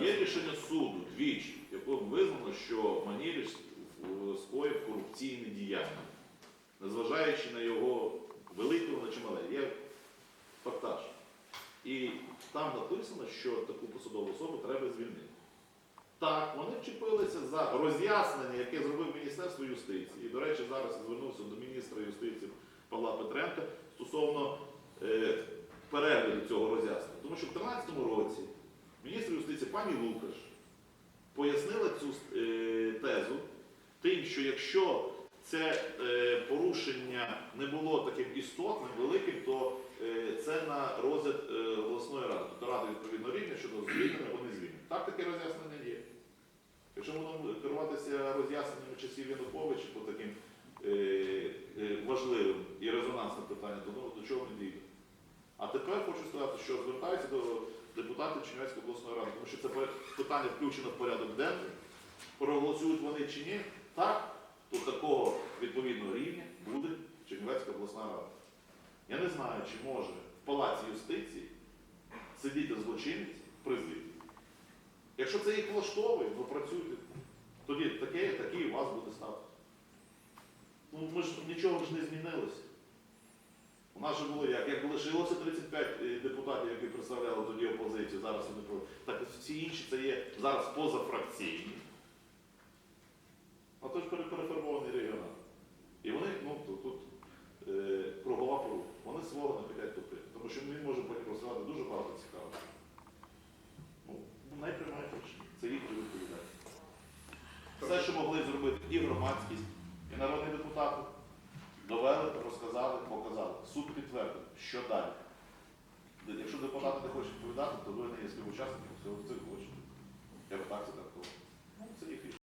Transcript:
є рішення суду двічі, в якому визнано, що Маніліч е, скоїв корупційне діяння, незважаючи на його великого чи маленького. Є фактаж. І там написано, що таку посадову особу треба звільнити. Так, вони вчепилися за роз'яснення, яке зробив Міністерство юстиції. І, до речі, зараз я звернувся до міністра юстиції Павла Петренка стосовно е, перегляду цього роз'яснення. Тому що в 2013 році міністр юстиції пані Лукаш пояснила цю е, тезу тим, що якщо це е, порушення не було таким істотним, великим, то е, це на розгляд обласної ради. Тобто ради відповідно рівня щодо звільнення вони звільнять. Так таке роз'яснення є. Якщо будемо керуватися роз'ясненнями часів Януковича по таким важливим і резонансним питанням, то до чого ми дійдемо. А тепер хочу сказати, що звертаюся до депутатів Чернівецької обласної ради, тому що це питання включено в порядок денний. Проголосують вони чи ні, так, то такого відповідного рівня буде Чернівецька обласна рада. Я не знаю, чи може в палаці юстиції сидіти злочинець в президії. Якщо це їх влаштовує, то працюйте. Тоді таке, такий у вас буде статус. Ну, ми ж нічого ж не змінилося. У нас же було як? Як лишилося 35 е, депутатів, які представляли тоді опозицію, зараз вони про. Так всі інші це є зараз позафракційні. А то ж пере- перефарбований регіонал. І вони, ну тут, тут е, кругова порука. Вони свого не хотять топити. Тому що він може потім розсилати дуже багато цікавого. Ну, най рішення. Це їхня відповідальність. Все, що могли зробити і громадськість, і народні депутати, що далі. Якщо депутати не хочуть відповідати, то ви не є співучасником цього цих злочинів. Я би так це